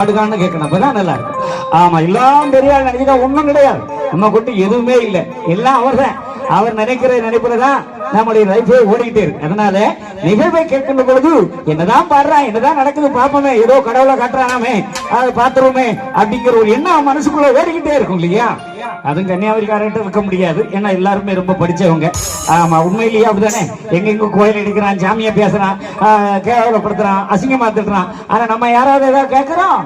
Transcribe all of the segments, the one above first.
பாடுகான்னு கேட்கணும். அப்பதான் நல்லா இருக்கும். ஆமா எல்லாம் பெரிய ஆள் நினைக்கிறா ஒண்ணும் கிடையாது. நம்ம கொண்டு எதுவுமே இல்லை. எல்லாம் அவர்தான். அவர் நினைக்கிற நினைப்புலதான் நம்முடைய லைஃபே ஓடிக்கிட்டே இருக்கு. அதனால நிகழ்வை கேட்கின்ற பொழுது என்னதான் பாடுறான் என்னதான் நடக்குது பாப்போமே ஏதோ கடவுளை காட்டுறானாமே அதை பார்த்துருவோமே அப்படிங்கிற ஒரு எண்ணம் மனசுக்குள்ள ஓடிக்கிட்டே இருக்கும் இல்லையா? அதுவும் கன்னியாகுமரிக்காரர்கிட்ட இருக்க முடியாது. ஏன்னா எல்லாருமே ரொம்ப படிச்சவங்க. ஆமா உண்மையிலேயே அப்படிதானே? எங்க எங்க கோயில் அடிக்கிறான் ஜாமியா பேசுறான் கேவலப்படுத்துறான் அசிங்கமா திட்டுறான். ஆனா நம்ம யாராவது ஏதாவது கேட்கிறோம்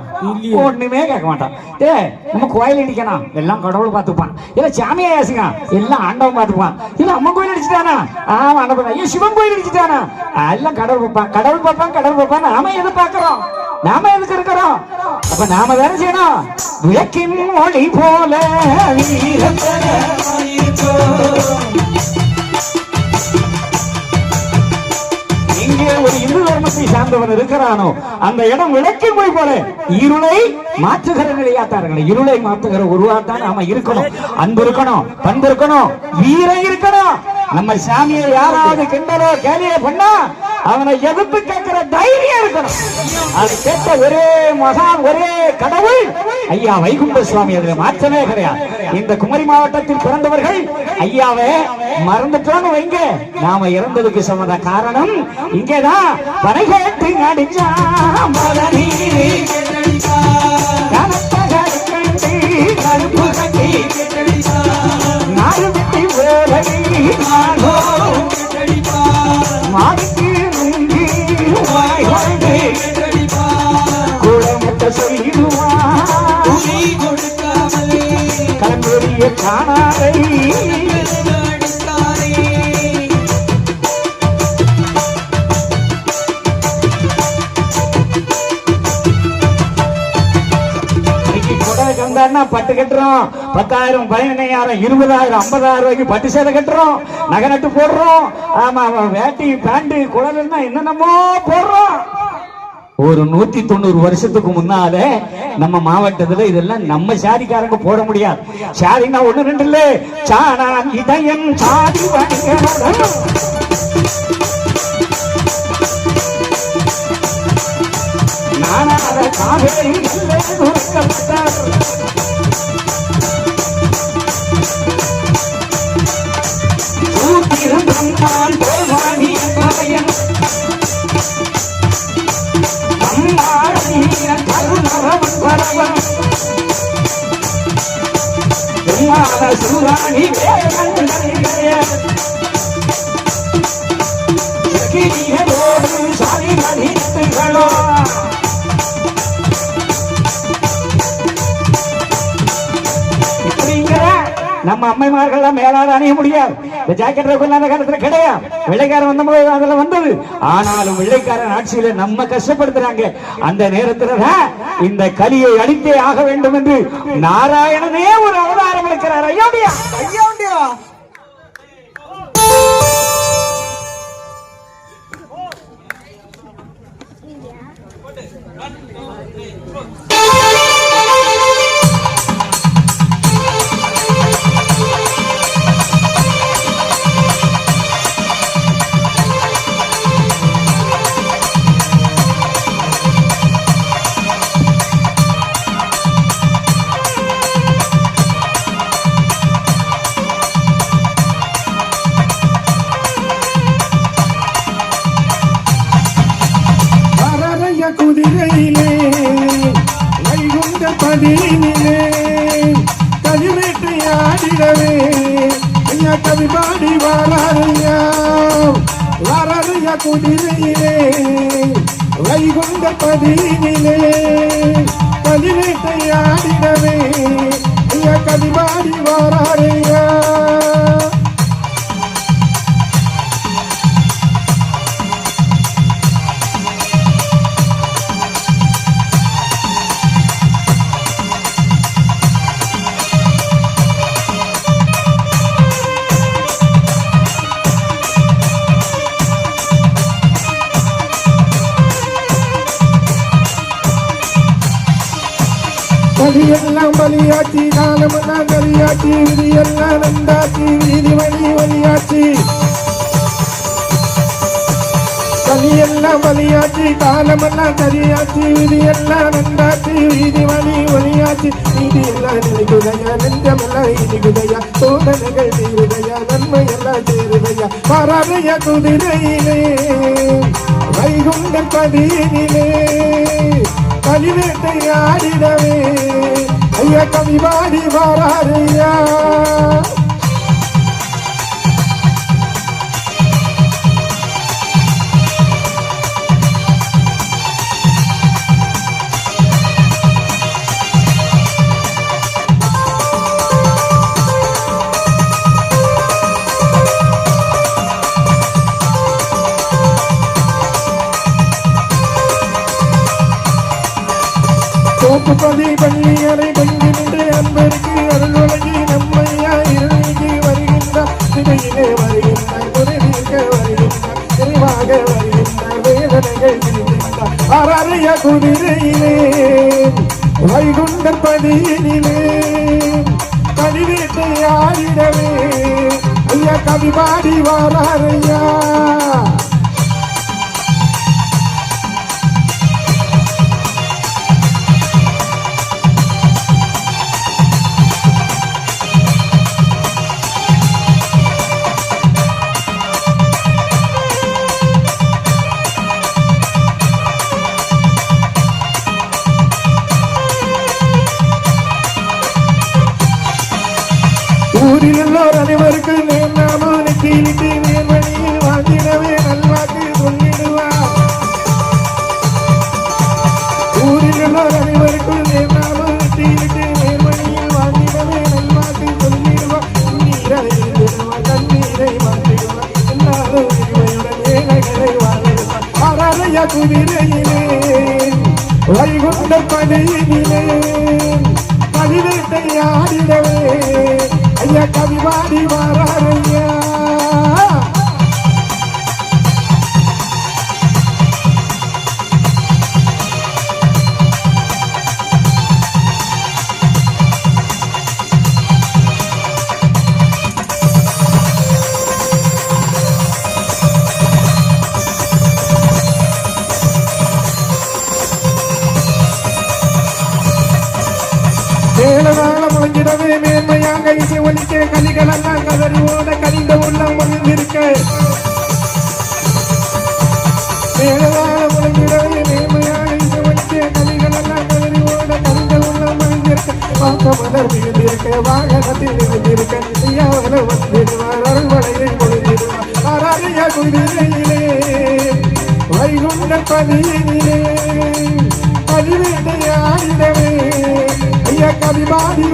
ஒண்ணுமே கேட்க மாட்டான். ஏ நம்ம கோயில் அடிக்கணும் எல்லாம் கடவுள் பார்த்துப்பான். இல்ல சாமியா ஏசுங்க எல்லாம் ஆண்டவன் பார்த்துப்பான். இல்ல அம்மா கோயில் அடிச்சுட்டானா ஆமா ஆண்டவன் ஐயோ சிவன் கோயில் அடிச்சுட்டானா எல்லாம் கடவுள் பார்ப்பான். கடவுள் பார்ப்பான் கடவுள் பார்ப்பான். நாம எதை பார்க்கிறோம்? நாம எதுக்கு இருக்கிறோம்? அப்ப நாம வேலை செய்யணும்? விளக்கின் மொழி போல இங்கே ஒரு இந்து தர்மத்தை சார்ந்தவன் இருக்கிறானோ அந்த இடம் விளக்கின் போய் போல இருளை மாற்றுகிற நிலையாத்தார்கள் இருளை மாற்றுகிற உருவாத்தான் நாம இருக்கணும். அன்பு இருக்கணும் பண்பு இருக்கணும் வீரம் இருக்கணும். நம்ம சாமியை யாராவது கிண்டலோ கேலியோ பண்ணா அவனை எதிர்ப்பு கேட்கிற தைரியம் இருக்கணும். அது கேட்ட ஒரே மகான் ஒரே கடவுள் ஐயா வைகுண்ட சுவாமி அதுல மாற்றமே கிடையாது. இந்த குமரி மாவட்டத்தில் பிறந்தவர்கள் ஐயாவே மறந்துட்டோன்னு வைங்க. நாம இறந்ததுக்கு சொன்னத காரணம் இங்கேதான். வரைகேட்டு அடிச்சா மலநீரே நீ கருப்பு கட்டி. கந்தாருன்னா பட்டு கட்டுறோம் பத்தாயிரம் பதினஞ்சாயிரம் இருபதாயிரம் ஐம்பதாயிரம் ரூபாய்க்கு பட்டு சேலை கட்டுறோம். நகை நட்டு போடுறோம். ஆமா ஆமா, வேட்டி பேண்ட் குழந்தைன்னா என்னென்னமோ போடுறோம். ஒரு நூத்தி தொண்ணூறு வருஷத்துக்கு முன்னால நம்ம மாவட்டத்துல இதெல்லாம் நம்ம சாதிக்காரங்க போட முடியாது. சாதினா ஒண்ணு ரெண்டு இல்ல. சாணா இதயம் சாதி நானாத காவேரி Igreja. நம்ம அம்மைமார்கள் மேலாட அணிய முடியாது. இந்த ஜாக்கெட் ரகுல் அந்த காலத்துல கிடையாது. வெள்ளைக்காரன் வந்த அதுல வந்தது. ஆனாலும் வெள்ளைக்காரன் ஆட்சியில நம்ம கஷ்டப்படுத்துறாங்க. அந்த நேரத்துல தான் இந்த கலியை அழித்தே ஆக வேண்டும் என்று நாராயணனே ஒரு அவதாரம் எடுக்கிறார் ஐயோடியா ஐயோடியா வைகுண்ட கதிவேட்டை ஆடிடவே. ஐயா கவி பாடி வாராரையா வரறைய குதிரையிலே. வைகுண்ட பதினிலே கதிவேட்டை ஆடிடவே. பலியெல்லாம் பலியாச்சி காலமெல்லாம் கலியாச்சி விதியெல்லாம் நந்தாச்சி விதி வழி வழியாச்சி. கலியெல்லாம் வழியாச்சு காலமெல்லாம் சரியாச்சு விதி எல்லாம் நன்றாச்சு வீதி வழி ஒளியாச்சு நீதி எல்லாம் நினைக்குதையா நெஞ்சமெல்லாம் இனிக்குதையா சோதனைகள் தீருதையா நன்மை எல்லாம் சேருதையா வராதையா குதிரையிலே வைகுண்ட பதியினிலே கலிவேட்டை ஆடிடவே. ஐயா கவி பாடி வாராரையா தோப்புப்பதி பள்ளியறை குதிரையிலே வைகுண்ட பதியினிலே கனிவேட்டை ஆடிடவே. ஐயா கவி பாடி வாராரையா ஊரில் எல்லோர் அனைவருக்கும் நேர் நாம நெற்றியிலிட்டு நேர்வழியில் வாழ்ந்திடவே நல்வாக்கு சொல்லிடுவார். ஊரில் எல்லோர் அனைவருக்கும் நேர் நாம வாழ்ந்திடவே நல்வாக்கு சொல்லிடுவார். நீரை தண்ணீரை எல்லாரும் வாழ்ந்திடுவார் குதிரையிலே வைகுண்ட படையினிலே ஐயா வரையா ஒலிக்க கலிகளெல்லாம் கதறி ஓட கலிந்த உள்ளம் ஒழுங்கிருக்க மேலதாள முழங்கிடவே மேன்மையாக இசை ஒலிக்க கலிகளெல்லாம் கதறி கலிந்த உள்ளம் ஒழுங்கிருக்க மலர் வாகனத்தில் இருந்திருக்க அருள்மலையை குதிரையிலே வைகுண்ட பதியினிலே பதிவேட்டை ஆடிடவே ஐயா கவி பாடி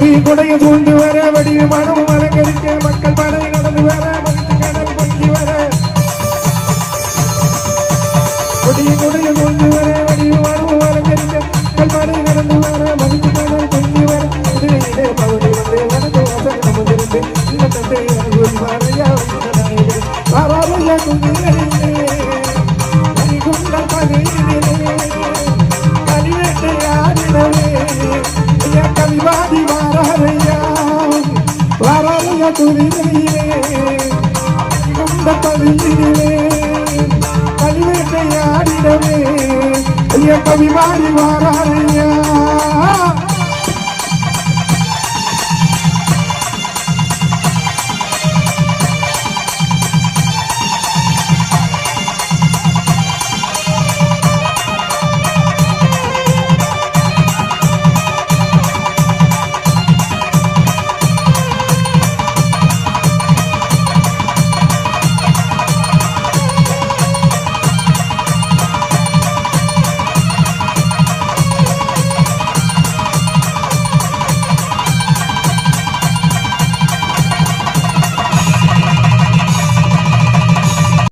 கொடி கொடைய சூழ்ந்து வர வடிவு மனம் அலங்கரிக்க மக்கள் படை நடந்து வர மகிழ்ச்சி கடல் பங்கி வர. கொடி கொடைய சூழ்ந்து வர வாராரையா துரிதையிலே குண்ட பதியிலே ஐயா கவிவாதி வாராரையா